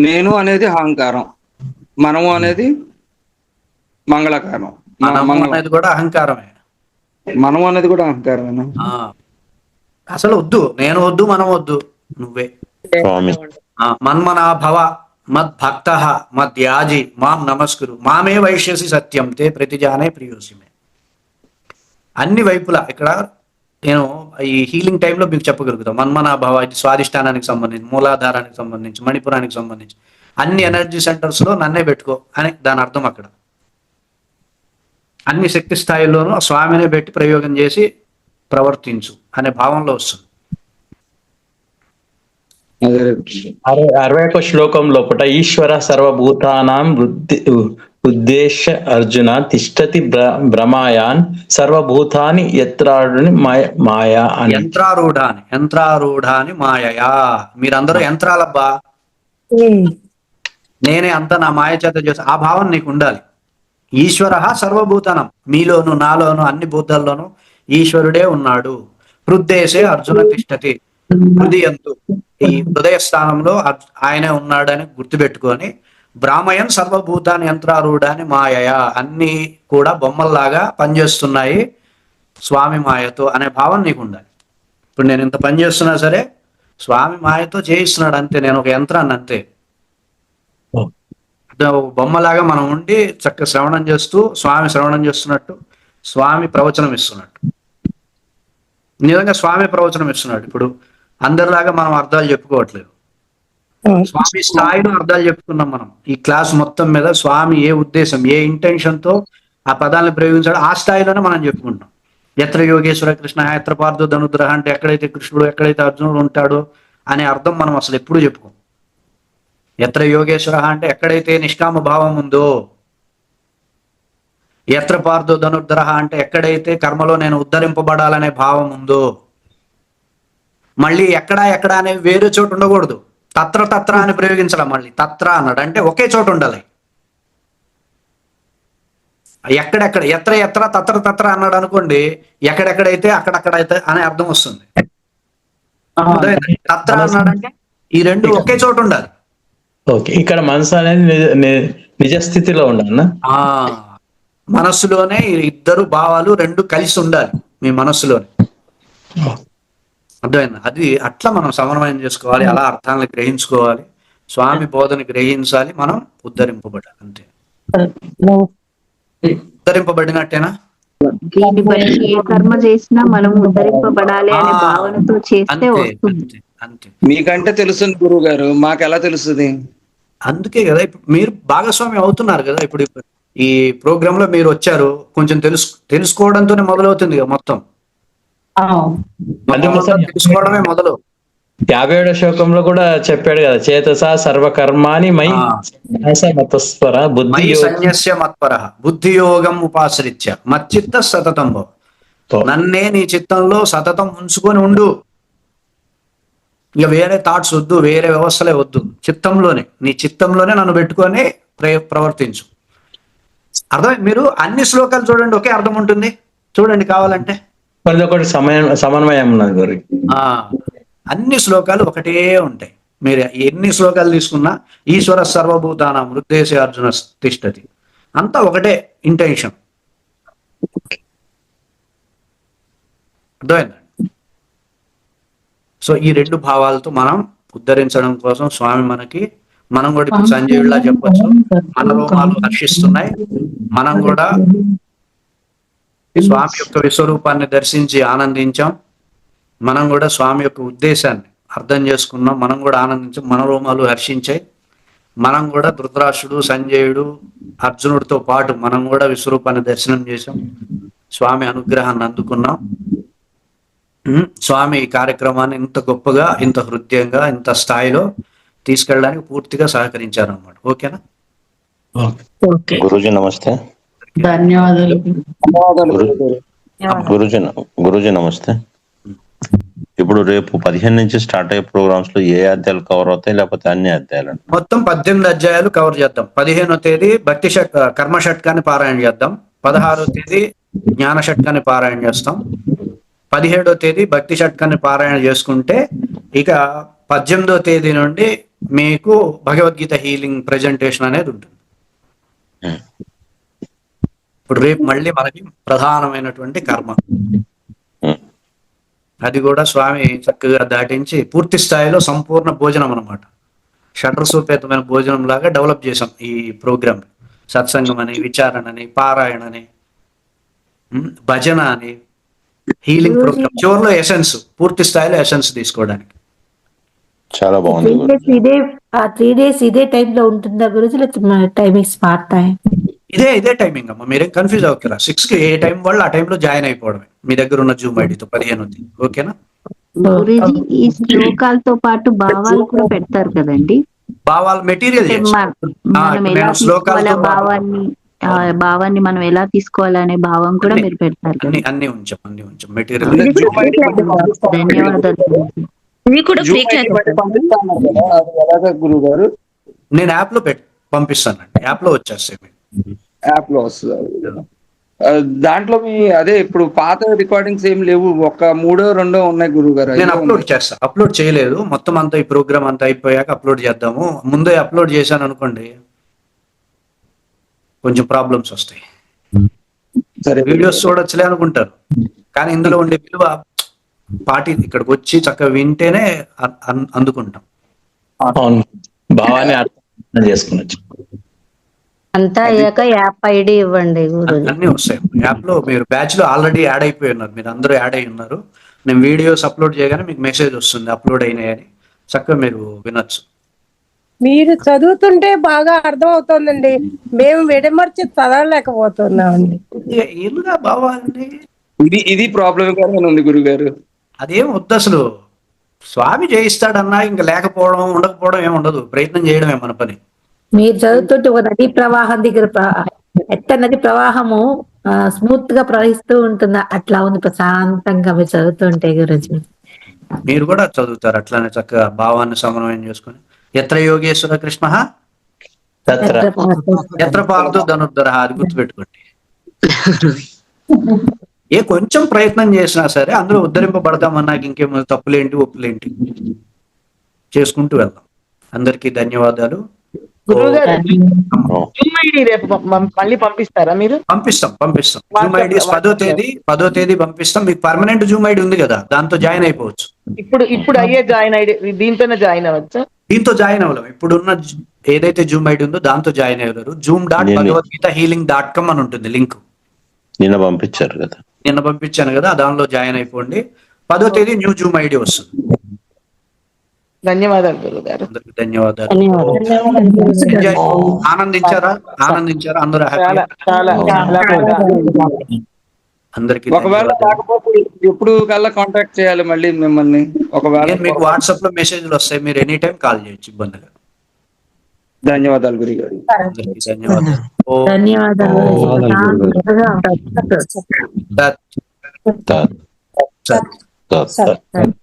నేను అనేది అహంకారం. మనము అనేది మంగళకారం. అనేది కూడా అహంకారమే. మనము అనేది కూడా అహంకారమేనా? ఆ. అసలు వద్దు. నేను వద్దు మనం వద్దు. నువ్వే. మన్మనా భవ మద్భక్త మద్యాజి మాం నమస్కురు. మామే వైశ్యసి సత్యం తే ప్రతిజానే ప్రియోసిమే. అన్ని వైపులా ఇక్కడ నేను ఈ హీలింగ్ టైంలో మీకు చెప్పగలుగుతాను మన్మనా భావ ఇది సంబంధించి మూలాధారానికి సంబంధించి మణిపురానికి సంబంధించి అన్ని ఎనర్జీ సెంటర్స్లో నన్నే పెట్టుకో అని దాని అర్థం అక్కడ. అన్ని శక్తి స్థాయిల్లోనూ ఆ స్వామినే పెట్టి ప్రయోగం చేసి ప్రవర్తించు అనే భావంలో వస్తుంది. అరవై అరవై ఒక శ్లోకం లోపల ఈశ్వర సర్వభూతానాం వృద్ధి ఉద్దేశ అర్జున తిష్టతి భ్ర- భ్రమాయాన్ సర్వభూతాని ఎత్రాడుని మాయ మాయా అని. యంత్రారూఢాని యంత్రారూఢాని మాయయా. మీరందరూ యంత్రాలబ్బా. నేనే అంత నా మాయ చేత చేస్తా. ఆ భావన నీకు ఉండాలి. ఈశ్వర సర్వభూతనం. మీలోను నాలోను అన్ని భూతాల్లోనూ ఈశ్వరుడే ఉన్నాడు. హృదయసే అర్జున తిష్టతి. హృదయంతు. ఈ హృదయ స్థానంలో ఆయనే ఉన్నాడని గుర్తుపెట్టుకొని బ్రాహ్మయన్ సర్వభూతాన్ని యంత్రారూఢాని మాయయా అన్ని కూడా బొమ్మల్లాగా పనిచేస్తున్నాయి స్వామి మాయతో అనే భావన నీకు ఉండాలి ఇప్పుడు నేను ఇంత పని చేస్తున్నా సరే స్వామి మాయతో చేయిస్తున్నాడు అంతే నేను ఒక యంత్రాన్ని అంతే. బొమ్మలాగా మనం ఉండి చక్కగా శ్రవణం చేస్తూ స్వామి శ్రవణం చేస్తున్నట్టు స్వామి ప్రవచనం ఇస్తున్నట్టు. నిజంగా స్వామి ప్రవచనం ఇస్తున్నాడు. ఇప్పుడు అందరిలాగా మనం అర్థాలు చెప్పుకోవట్లేదు. స్వామి స్థాయిలో అర్థాలు చెప్పుకున్నాం మనం. ఈ క్లాస్ మొత్తం మీద స్వామి ఏ ఉద్దేశం ఏ ఇంటెన్షన్తో ఆ పదాలను ప్రయోగించాడో ఆ స్థాయిలోనే మనం చెప్పుకుంటాం ఎత్ర యోగేశ్వర కృష్ణ ఎత్ర పార్థో ధనుద్రహ అంటే ఎక్కడైతే కృష్ణుడు ఎక్కడైతే అర్జునుడు ఉంటాడో అనే అర్థం మనం అసలు ఎప్పుడు చెప్పుకోం. ఎత్ర యోగేశ్వర అంటే ఎక్కడైతే నిష్కామ భావం ఉందో ఎత్ర పార్థో ధనుర్ధర అంటే ఎక్కడైతే కర్మలో నేను ఉద్ధరింపబడాలనే భావం ఉందో మళ్ళీ ఎక్కడ ఎక్కడ అనే వేరే చోటు ఉండకూడదు. తత్ర తత్ర అని ప్రయోగించడం మళ్ళీ. తత్ర అన్నాడు. అంటే ఒకే చోట ఉండాలి. ఎక్కడెక్కడ ఎత్ర ఎత్ర తత్ర తత్ర అన్నాడు అనుకోండి ఎక్కడెక్కడైతే అక్కడక్కడైతే అనే అర్థం వస్తుంది? తత్ర అన్నాడంటే ఈ రెండు ఒకే చోట ఉండాలి. ఓకే. ఇక్కడ మనసు అనేది నిజ- స్థితిలో ఉండాలన్నా ఆ మనస్సులోనే ఇద్దరు భావాలు రెండు కలిసి ఉండాలి మీ మనస్సులోనే. అర్థమైంది? అది అట్లా మనం సమన్వయం చేసుకోవాలి అలా అర్థాలను గ్రహించుకోవాలి స్వామి బోధన గ్రహించాలి మనం ఉద్ధరింపబడాలి అంతే. ఉద్ధరింపబడినట్టేనా? దీన్ని బట్టి ఏ కర్మ చేసినా మనం ఉద్ధరింపబడాలి అనే ఆ, భావనతో చేస్తే అంతే వస్తుంది. అంతే అంతే. మీకంటే తెలుస్తుంది గురువు గారు మాకు ఎలా తెలుస్తుంది అందుకే కదా ఇప్పుడు మీరు భాగస్వామి అవుతున్నారు కదా ఇప్పుడు ఈ ప్రోగ్రామ్లో మీరు వచ్చారు కొంచెం తెలుసు తెలుసుకోవడంతోనే మొదలవుతుంది కదా మొత్తం. తెలుసుకోవడమే మొదలు. యాభై ఏడో శ్లోకంలో కూడా చెప్పాడు కదా చేతస సర్వకర్మాని మై మతస్వర బుద్ధి సన్యస్య మత్పర బుద్ధి యోగం ఉపాశ్రిత్య మచ్చిత్త సతతం. నన్నే నీ చిత్తంలో సతతం ఉంచుకొని ఉండు. ఇక వేరే థాట్స్ వద్దు వేరే వ్యవస్థలే వద్దు. చిత్తంలోనే నీ చిత్తంలోనే నన్ను పెట్టుకొని ప్ర- ప్రవర్తించు. అర్థం మీరు అన్ని శ్లోకాలు చూడండి ఒకే అర్థం ఉంటుంది. చూడండి కావాలంటే. ఒకటి ఒకటి సమయం సమన్వయం ఉన్నది గురి. ఆ అన్ని శ్లోకాలు ఒకటే ఉంటాయి. మీరు ఎన్ని శ్లోకాలు తీసుకున్నా ఈశ్వర సర్వభూతాన మృద్దేశ అర్జున తిష్టతి. అంతా ఒకటే ఇంటెన్షన్ అర్థమైందండి సో ఈ రెండు భావాలతో మనం ఉద్ధరించడం కోసం స్వామి మనకి మనం కూడా ఇప్పుడు సంజయుడిలా చెప్పొచ్చు. మన రోమాలు హర్షిస్తున్నాయి. మనం కూడా స్వామి యొక్క విశ్వరూపాన్ని దర్శించి ఆనందించాం. మనం కూడా స్వామి యొక్క ఉద్దేశాన్ని అర్థం చేసుకున్నాం. మనం కూడా ఆనందించాం. మన రోమాలు హర్షించాయి. మనం కూడా ధృతరాష్ట్రుడు సంజయుడు అర్జునుడితో పాటు మనం కూడా విశ్వరూపాన్ని దర్శనం చేశాం. స్వామి అనుగ్రహాన్ని అందుకున్నాం. స్వామి ఈ కార్యక్రమాన్ని ఇంత గొప్పగా ఇంత హృదయంగా ఇంత స్థాయిలో తీసుకెళ్ళడానికి పూర్తిగా సహకరించారు అన్నమాట ఓకేనా? ఓకే. గురూజీ నమస్తే. ధన్యవాదాలు. గురూజీ గురూజీ నమస్తే. ఇప్పుడు రేపు పదిహేను నుంచి స్టార్ట్ అయ్యే ప్రోగ్రామ్స్లో ఏ అధ్యాయాలు కవర్ అవుతాయి లేకపోతే అన్ని అధ్యాయాలు మొత్తం పద్దెనిమిది అధ్యాయాలు కవర్ చేద్దాం. పదిహేనో తేదీ భక్తి కర్మ షట్కాన్ని పారాయణ చేద్దాం. పదహారో తేదీ జ్ఞాన షట్కాన్ని పారాయణ చేస్తాం. పదిహేడో తేదీ భక్తి షట్కాన్ని పారాయణ చేసుకుంటే ఇక పద్దెనిమిదో తేదీ నుండి మీకు భగవద్గీత హీలింగ్ ప్రెజెంటేషన్ అనేది ఉంటుంది. ఇప్పుడు రేపు మళ్ళీ మనకి ప్రధానమైనటువంటి కర్మ. అది కూడా స్వామి చక్కగా దాటించి పూర్తి స్థాయిలో సంపూర్ణ భోజనం అన్నమాట. షటర్ సూపేతమైన భోజనం లాగా డెవలప్ చేసాం ఈ ప్రోగ్రామ్. సత్సంగం అని విచారణ అని పారాయణ అని భజన అని హీలింగ్ ప్రోగ్రామ్. చివరిలో ఎసెన్స్ పూర్తి స్థాయిలో ఎసెన్స్ తీసుకోవడానికి. చాలా బాగుంది. ఇదే త్రీ డేస్ ఇదే టైం లో ఉంటుందా గురించి లేకపోతే టైమింగ్స్ మారుతాయి? ఇదే ఇదే టైమింగ్ అమ్మా. మీరేం కన్ఫ్యూజ్ అవ్వకరా సిక్స్కి ఏ టైం వాళ్ళు ఆ టైంలో జాయిన్ అయిపోవడమే. మీ దగ్గర ఉన్న జూమ్ ఐడితో పదిహేను ఉంది. ఓకేనా? గురూజీ ఈ శ్లోకాలతో పాటు భావాలు కూడా పెడతారు కదండి? భావాల మెటీరియల్ అంటే మన- మనం ఎలా తీసుకోవాలా భావాన్ని భావాన్ని మనం ఎలా తీసుకోవాలనే భావం కూడా అన్ని- మీరు పెడతారు అన్ని ఉంచాం అన్ని ఉంచాం. మెటీరియల్. ధన్యవాదాలు. నేను యాప్లో పెట్ పంపిస్తానండి. యాప్లో వచ్చేస్తాయి మీకు. యాప్లో వస్తుంది. ఆ, దాంట్లో మీ అదే ఇప్పుడు పాత రికార్డింగ్స్ ఏం లేవు. ఒక మూడో రెండో ఉన్నాయి గురువు గారు నేను అప్లోడ్ చేస్తా. అప్లోడ్ చేయలేదు. మొత్తం అంతా ఈ ప్రోగ్రామ్ అంతా అయిపోయాక అప్లోడ్ చేద్దాము. ముందే అప్లోడ్ చేశాను అనుకోండి కొంచెం ప్రాబ్లమ్స్ వస్తాయి. సరే. వీడియోస్ చూడొచ్చులే అనుకుంటారు. కానీ ఇందులో ఉండే విలువ పాటి ఇక్కడికి వచ్చి చక్కగా వింటేనే అందుకుంటాం. భావాన్ని అర్థం చేసుకునొచ్చు అంతా అయ్యాక యాప్ ఐడి ఇవ్వండి గురుజీ అన్ని వస్తాయి. యాప్లో మీరు బ్యాచ్లో ఆల్రెడీ యాడ్ అయిపోయి ఉన్నారు. మీరు అందరూ యాడ్ అయి ఉన్నారు. నేను వీడియోస్ అప్లోడ్ చేయగానే మీకు మెసేజ్ వస్తుంది అప్లోడ్ అయినాయని. చక్కగా మీరు వినొచ్చు. మీరు చదువుతుంటే బాగా అర్థం అవుతోందండి మేము విడమర్చి చదవలేకపోతున్నామండి. ఏ- ఏలుగా బావాలండి ఇది ఇది ప్రాబ్లం గానే ఉంది గురువు గారు అదేం వద్దు అసలు. స్వామి జయిస్తాడన్నా ఇంకా లేకపోవడం ఉండకపోవడం ఏమి ఉండదు. ప్రయత్నం చేయడమే మన పని. మీరు చదువుతుంటే ఒక నది ప్రవాహం దగ్గర ఎట్ట నది ప్రవాహము స్మూత్గా ప్రవహిస్తూ ఉంటుందా? అట్లా ఉంది ప్రశాంతంగా మీరు చదువుతుంటే గురించి మీరు కూడా చదువుతారు అట్లానే చక్కగా భావాన్ని సమన్వయం చేసుకొని. ఎత్ర యోగేశ్వర కృష్ణ? తత్ర. ఎత్ర పాలతో ధనుర్ధర అది గుర్తుపెట్టుకోండి. ఏ కొంచెం ప్రయత్నం చేసినా సరే అందులో ఉద్ధరింపబడతామన్నాక ఇంకేమో తప్పులేంటి ఒప్పులేంటి? చేసుకుంటూ వెళ్దాం. అందరికీ ధన్యవాదాలు. గురువు గారు ఐడి రేపు మళ్ళీ పంపిస్తారా మీరు? పంపిస్తాం పంపిస్తాం. జూమ్ ఐడీస్ పదో తేదీ పదో తేదీ పంపిస్తాం. మీకు పర్మనెంట్ జూమ్ ఐడి ఉంది కదా దాంతో జాయిన్ అయిపోవచ్చు. ఇప్పుడు ఇప్పుడు అయ్యే జాయిన్ ఐడి దీంతోనే జాయిన్ అవ్వచ్చా? దీంతో జాయిన్ అవ్వలేం. ఇప్పుడున్న ఏదైతే జూమ్ ఐడి ఉందో దాంతో జాయిన్ అయ్యారు zoom dot Bhagavad Gita healing dot com అని ఉంటుంది లింక్. నిన్న పంపించారు కదా. నిన్న పంపించాను కదా దానిలో జాయిన్ అయిపోండి. పదో తేదీ న్యూ జూమ్ ఐడి వస్తుంది. ధన్యవాదాలు గురువు గారు. అందరికి ధన్యవాదాలు. ఆనందించారా? ఆనందించారా? అందరూ. అందరికి ఒకవేళ ఎప్పుడు కల్లా కాంటాక్ట్ చేయాలి మళ్ళీ మిమ్మల్ని? ఒకవేళ మీకు వాట్సాప్లో మెసేజ్లు వస్తాయి. మీరు ఎనీ టైం కాల్ చేయొచ్చు ఇబ్బందిగా. ధన్యవాదాలు గురి. గారు ధన్యవాదాలు. ధన్యవాదాలు.